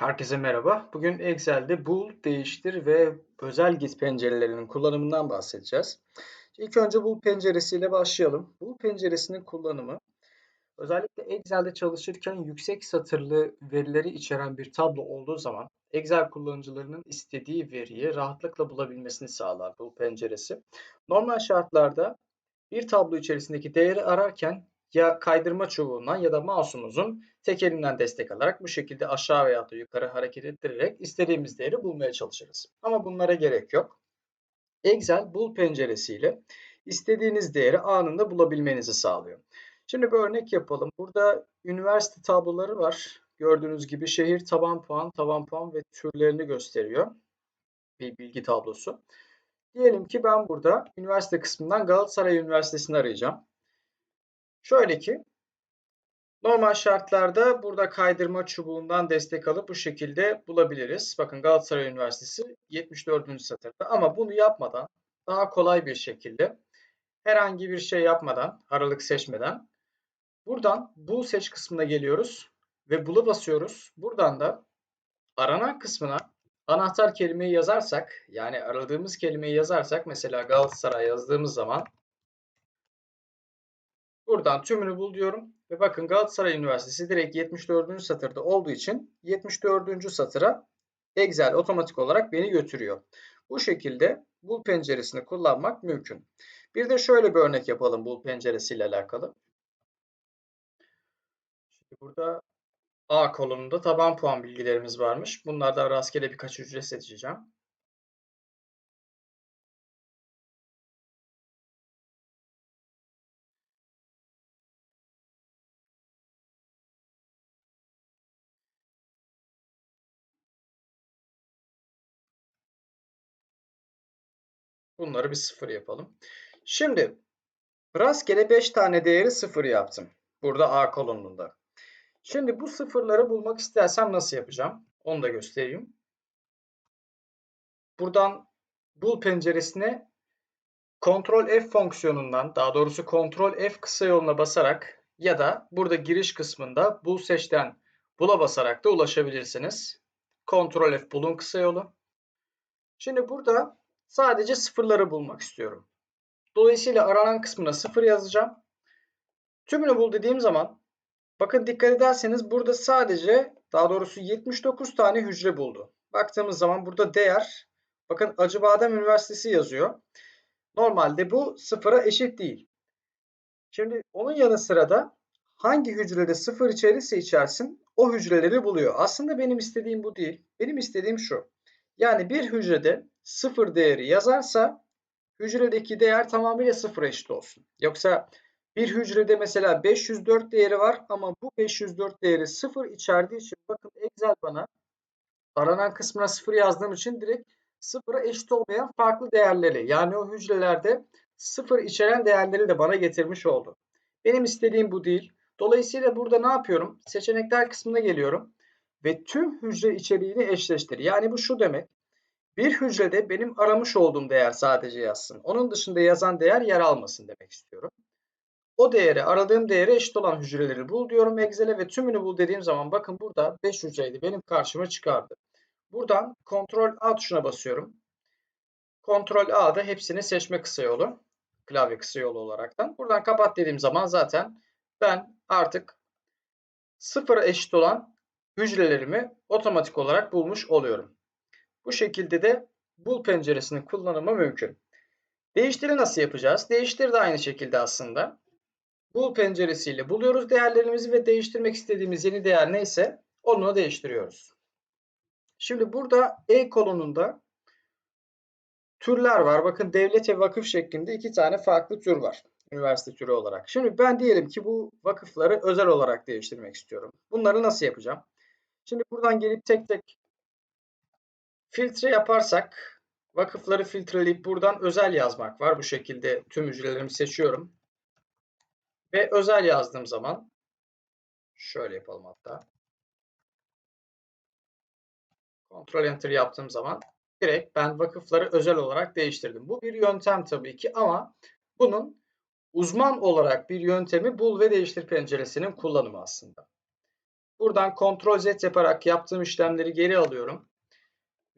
Herkese merhaba. Bugün Excel'de bul, değiştir ve özel git pencerelerinin kullanımından bahsedeceğiz. İlk önce bul penceresiyle başlayalım. Bul penceresinin kullanımı özellikle Excel'de çalışırken yüksek satırlı verileri içeren bir tablo olduğu zaman Excel kullanıcılarının istediği veriyi rahatlıkla bulabilmesini sağlar bul penceresi. Normal şartlarda bir tablo içerisindeki değeri ararken ya kaydırma çubuğundan ya da mouse'umuzun tek elinden destek alarak bu şekilde aşağı veya da yukarı hareket ettirerek istediğimiz değeri bulmaya çalışırız. Ama bunlara gerek yok. Excel bul penceresiyle istediğiniz değeri anında bulabilmenizi sağlıyor. Şimdi bir örnek yapalım. Burada üniversite tabloları var. Gördüğünüz gibi şehir taban puan, taban puan ve türlerini gösteriyor. Bir bilgi tablosu. Diyelim ki ben burada üniversite kısmından Galatasaray Üniversitesi'ni arayacağım. Şöyle ki normal şartlarda burada kaydırma çubuğundan destek alıp bu şekilde bulabiliriz. Bakın Galatasaray Üniversitesi 74. satırda ama bunu yapmadan daha kolay bir şekilde herhangi bir şey yapmadan, aralık seçmeden buradan bul seç kısmına geliyoruz ve bula basıyoruz. Buradan da aranan kısmına anahtar kelimeyi yazarsak yani aradığımız kelimeyi yazarsak mesela Galatasaray yazdığımız zaman Buradan tümünü bul diyorum. Ve bakın Galatasaray Üniversitesi direkt 74. satırda olduğu için 74. satıra Excel otomatik olarak beni götürüyor. Bu şekilde bul penceresini kullanmak mümkün. Bir de şöyle bir örnek yapalım bul penceresiyle alakalı. Şimdi burada A kolonunda taban puan bilgilerimiz varmış. Bunlardan rastgele birkaç hücre seçeceğim. Bunları bir sıfır yapalım. Şimdi rastgele 5 tane değeri sıfır yaptım. Burada A kolonunda. Şimdi bu sıfırları bulmak istersem nasıl yapacağım? Onu da göstereyim. Buradan bul penceresine Ctrl F fonksiyonundan daha doğrusu Ctrl F kısa yoluna basarak ya da burada giriş kısmında bul seçten bula basarak da ulaşabilirsiniz. Ctrl F bulun kısa yolu. Şimdi burada Sadece sıfırları bulmak istiyorum. Dolayısıyla aranan kısmına sıfır yazacağım. Tümünü bul dediğim zaman bakın dikkat ederseniz burada sadece daha doğrusu 79 tane hücre buldu. Baktığımız zaman burada değer bakın Acıbadem Üniversitesi yazıyor. Normalde bu sıfıra eşit değil. Şimdi onun yanı sıra da hangi hücrede sıfır içerirse içersin o hücreleri buluyor. Aslında benim istediğim bu değil. Benim istediğim şu. Yani bir hücrede sıfır değeri yazarsa hücredeki değer tamamıyla sıfır eşit olsun. Yoksa bir hücrede mesela 504 değeri var ama bu 504 değeri sıfır içerdiği için bakın Excel bana aranan kısmına sıfır yazdığım için direkt sıfıra eşit olmayan farklı değerleri yani o hücrelerde sıfır içeren değerleri de bana getirmiş oldu. Benim istediğim bu değil. Dolayısıyla burada ne yapıyorum? Seçenekler kısmına geliyorum ve tüm hücre içeriğini eşleştir. Yani bu şu demek. Bir hücrede benim aramış olduğum değer sadece yazsın. Onun dışında yazan değer yer almasın demek istiyorum. O değeri, aradığım değere eşit olan hücreleri bul diyorum Excel'e ve tümünü bul dediğim zaman bakın burada 5 hücreydi. Benim karşıma çıkardı. Buradan Ctrl A tuşuna basıyorum. Ctrl A'da hepsini seçme kısa yolu. Klavye kısa yolu olaraktan. Buradan kapat dediğim zaman zaten ben artık sıfıra eşit olan hücrelerimi otomatik olarak bulmuş oluyorum. Bu şekilde de bul penceresinin kullanımı mümkün. Değiştiri nasıl yapacağız? Değiştir de aynı şekilde aslında. Bul penceresiyle buluyoruz değerlerimizi ve değiştirmek istediğimiz yeni değer neyse onu değiştiriyoruz. Şimdi burada E kolonunda türler var. Bakın devlet ve vakıf şeklinde iki tane farklı tür var. Üniversite türü olarak. Şimdi ben diyelim ki bu vakıfları özel olarak değiştirmek istiyorum. Bunları nasıl yapacağım? Şimdi buradan gelip tek tek Filtre yaparsak vakıfları filtreleyip buradan özel yazmak var. Bu şekilde tüm hücrelerimi seçiyorum. Ve özel yazdığım zaman şöyle yapalım hatta. Ctrl Enter yaptığım zaman direkt ben vakıfları özel olarak değiştirdim. Bu bir yöntem tabii ki ama bunun uzman olarak bir yöntemi bul ve değiştir penceresinin kullanımı aslında. Buradan Ctrl Z yaparak yaptığım işlemleri geri alıyorum.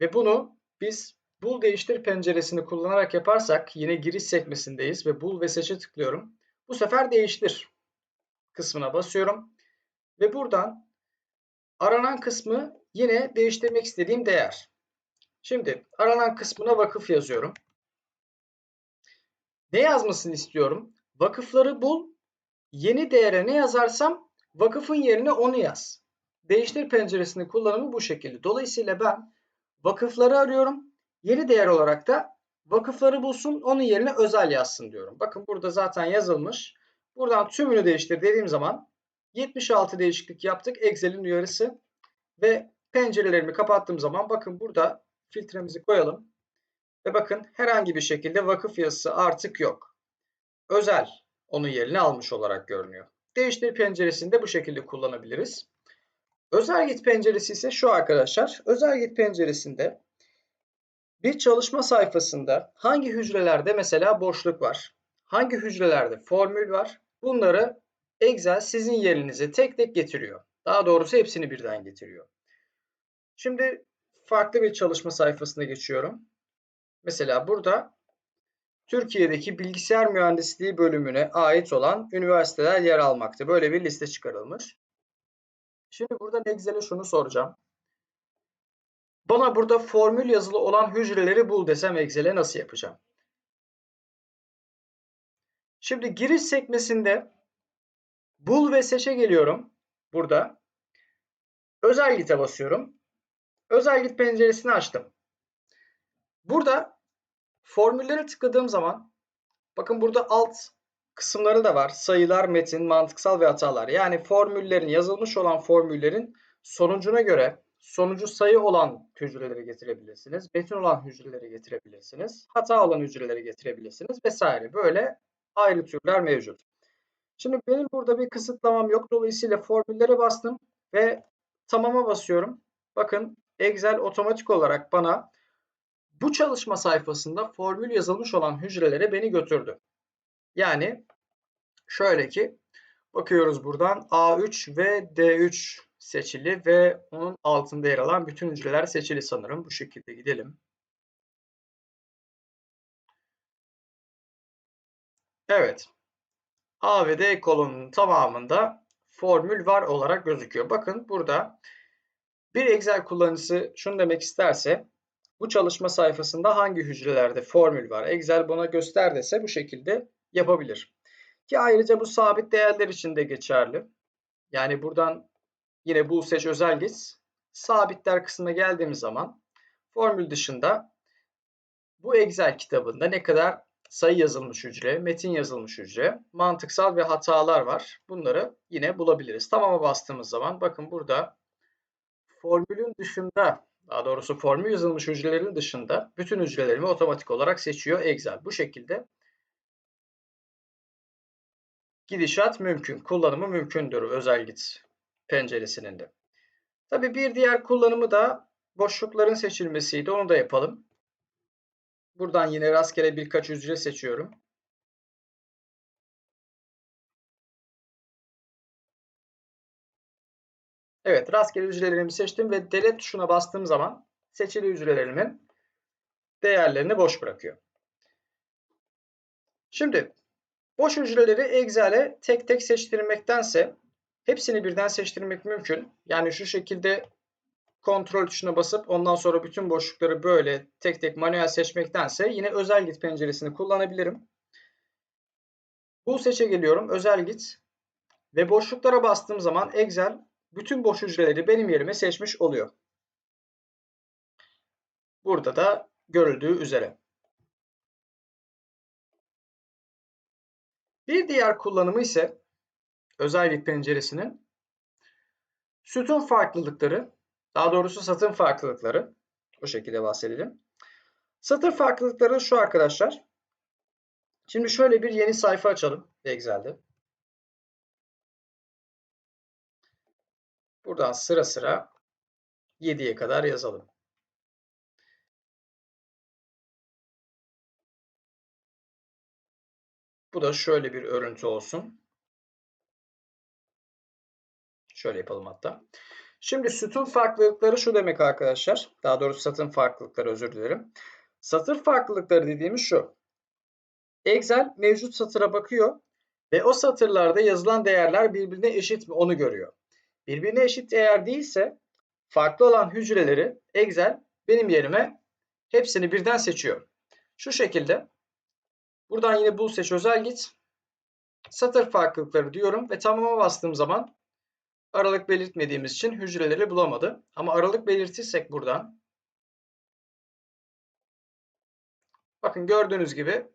Ve bunu biz Bul değiştir penceresini kullanarak yaparsak yine giriş sekmesindeyiz ve bul ve seçe tıklıyorum. Bu sefer değiştir kısmına basıyorum. Ve buradan aranan kısmı yine değiştirmek istediğim değer. Şimdi aranan kısmına vakıf yazıyorum. Ne yazmasını istiyorum? Vakıfları bul. Yeni değere ne yazarsam vakıfın yerine onu yaz. Değiştir penceresinin kullanımı bu şekilde. Dolayısıyla ben vakıfları arıyorum. Yeni değer olarak da vakıfları bulsun onun yerine özel yazsın diyorum. Bakın burada zaten yazılmış. Buradan tümünü değiştir dediğim zaman 76 değişiklik yaptık. Excel'in uyarısı ve pencerelerimi kapattığım zaman bakın burada filtremizi koyalım. Ve bakın herhangi bir şekilde vakıf yazısı artık yok. Özel onun yerini almış olarak görünüyor. Değiştir penceresini de bu şekilde kullanabiliriz. Özel git penceresi ise şu arkadaşlar. Özel git penceresinde bir çalışma sayfasında hangi hücrelerde mesela boşluk var? Hangi hücrelerde formül var? Bunları Excel sizin yerinize tek tek getiriyor. Daha doğrusu hepsini birden getiriyor. Şimdi farklı bir çalışma sayfasına geçiyorum. Mesela burada Türkiye'deki bilgisayar mühendisliği bölümüne ait olan üniversiteler yer almakta. Böyle bir liste çıkarılmış. Şimdi burada Excel'e şunu soracağım. Bana burada formül yazılı olan hücreleri bul desem Excel'e nasıl yapacağım? Şimdi giriş sekmesinde bul ve seçe geliyorum. Burada. Özel git'e basıyorum. Özel git penceresini açtım. Burada formülleri tıkladığım zaman bakın burada alt kısımları da var. Sayılar, metin, mantıksal ve hatalar. Yani formüllerin yazılmış olan formüllerin sonucuna göre sonucu sayı olan hücreleri getirebilirsiniz. Metin olan hücreleri getirebilirsiniz. Hata olan hücreleri getirebilirsiniz vesaire. Böyle ayrı türler mevcut. Şimdi benim burada bir kısıtlamam yok. Dolayısıyla formüllere bastım ve tamama basıyorum. Bakın Excel otomatik olarak bana bu çalışma sayfasında formül yazılmış olan hücrelere beni götürdü. Yani şöyle ki bakıyoruz buradan A3 ve D3 seçili ve onun altında yer alan bütün hücreler seçili sanırım. Bu şekilde gidelim. Evet. A ve D kolonunun tamamında formül var olarak gözüküyor. Bakın burada bir Excel kullanıcısı şunu demek isterse bu çalışma sayfasında hangi hücrelerde formül var? Excel bana göster dese bu şekilde yapabilir. Ki ayrıca bu sabit değerler için de geçerli. Yani buradan Yine bu seç özel geç. Sabitler kısmına geldiğimiz zaman formül dışında bu Excel kitabında ne kadar sayı yazılmış hücre, metin yazılmış hücre, mantıksal ve hatalar var. Bunları yine bulabiliriz. Tamama bastığımız zaman bakın burada formülün dışında daha doğrusu formül yazılmış hücrelerin dışında bütün hücrelerimi otomatik olarak seçiyor Excel. Bu şekilde gidişat mümkün, kullanımı mümkündür özel git penceresinin de. Tabi bir diğer kullanımı da boşlukların seçilmesiydi. Onu da yapalım. Buradan yine rastgele birkaç hücre seçiyorum. Evet, rastgele hücrelerimi seçtim ve delete tuşuna bastığım zaman seçili hücrelerimin değerlerini boş bırakıyor. Şimdi boş hücreleri Excel'e tek tek seçtirmektense Hepsini birden seçtirmek mümkün. Yani şu şekilde kontrol tuşuna basıp ondan sonra bütün boşlukları böyle tek tek manuel seçmektense yine özel git penceresini kullanabilirim. Bu seçe geliyorum. Özel git. Ve boşluklara bastığım zaman Excel bütün boş hücreleri benim yerime seçmiş oluyor. Burada da görüldüğü üzere. Bir diğer kullanımı ise özellik penceresinin sütun farklılıkları, daha doğrusu satır farklılıkları, o şekilde bahsedelim. Satır farklılıkları şu arkadaşlar. Şimdi şöyle bir yeni sayfa açalım Excel'de. Buradan sıra sıra 7'ye kadar yazalım. Bu da şöyle bir örüntü olsun. Şöyle yapalım hatta. Şimdi sütun farklılıkları şu demek arkadaşlar. Daha doğrusu satır farklılıkları özür dilerim. Satır farklılıkları dediğimiz şu. Excel mevcut satıra bakıyor ve o satırlarda yazılan değerler birbirine eşit mi onu görüyor. Birbirine eşit eğer değilse farklı olan hücreleri Excel benim yerime hepsini birden seçiyor. Şu şekilde buradan yine bul seç özel git. Satır farklılıkları diyorum ve tamama bastığım zaman aralık belirtmediğimiz için hücreleri bulamadı. Ama aralık belirtirsek buradan bakın gördüğünüz gibi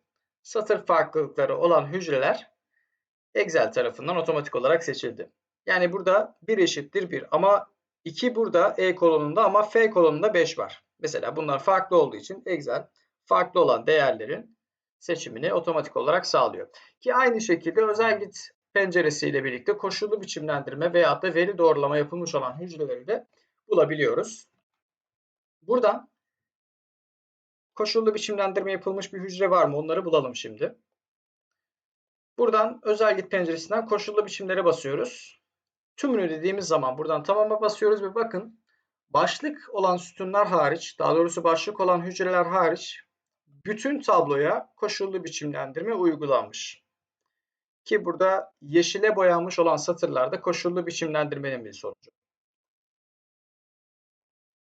satır farklılıkları olan hücreler Excel tarafından otomatik olarak seçildi. Yani burada 1 eşittir 1 ama 2 burada E kolonunda ama F kolonunda 5 var. Mesela bunlar farklı olduğu için Excel farklı olan değerlerin seçimini otomatik olarak sağlıyor. Ki aynı şekilde özel git penceresiyle birlikte koşullu biçimlendirme veya da veri doğrulama yapılmış olan hücreleri de bulabiliyoruz. Buradan koşullu biçimlendirme yapılmış bir hücre var mı? Onları bulalım şimdi. Buradan özel git penceresinden koşullu biçimlere basıyoruz. Tümünü dediğimiz zaman buradan tamama basıyoruz ve bakın başlık olan sütunlar hariç, daha doğrusu başlık olan hücreler hariç bütün tabloya koşullu biçimlendirme uygulanmış. Ki burada yeşile boyanmış olan satırlarda koşullu biçimlendirmenin bir sonucu.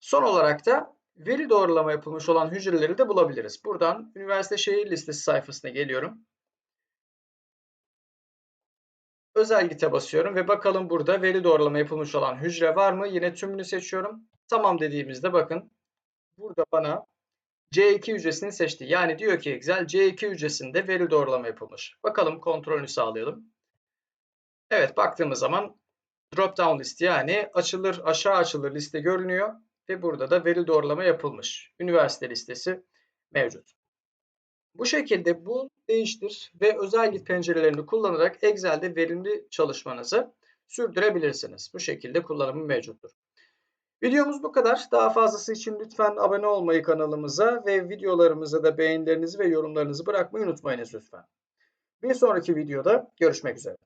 Son olarak da veri doğrulama yapılmış olan hücreleri de bulabiliriz. Buradan üniversite şehir listesi sayfasına geliyorum. Özel gite basıyorum ve bakalım burada veri doğrulama yapılmış olan hücre var mı? Yine tümünü seçiyorum. Tamam dediğimizde bakın burada bana C2 hücresini seçti. Yani diyor ki Excel C2 hücresinde veri doğrulama yapılmış. Bakalım kontrolünü sağlayalım. Evet baktığımız zaman drop down liste yani açılır aşağı açılır liste görünüyor ve burada da veri doğrulama yapılmış. Üniversite listesi mevcut. Bu şekilde bul, değiştir ve özel git pencerelerini kullanarak Excel'de verimli çalışmanızı sürdürebilirsiniz. Bu şekilde kullanımı mevcuttur. Videomuz bu kadar. Daha fazlası için lütfen abone olmayı kanalımıza ve videolarımıza da beğenilerinizi ve yorumlarınızı bırakmayı unutmayınız lütfen. Bir sonraki videoda görüşmek üzere.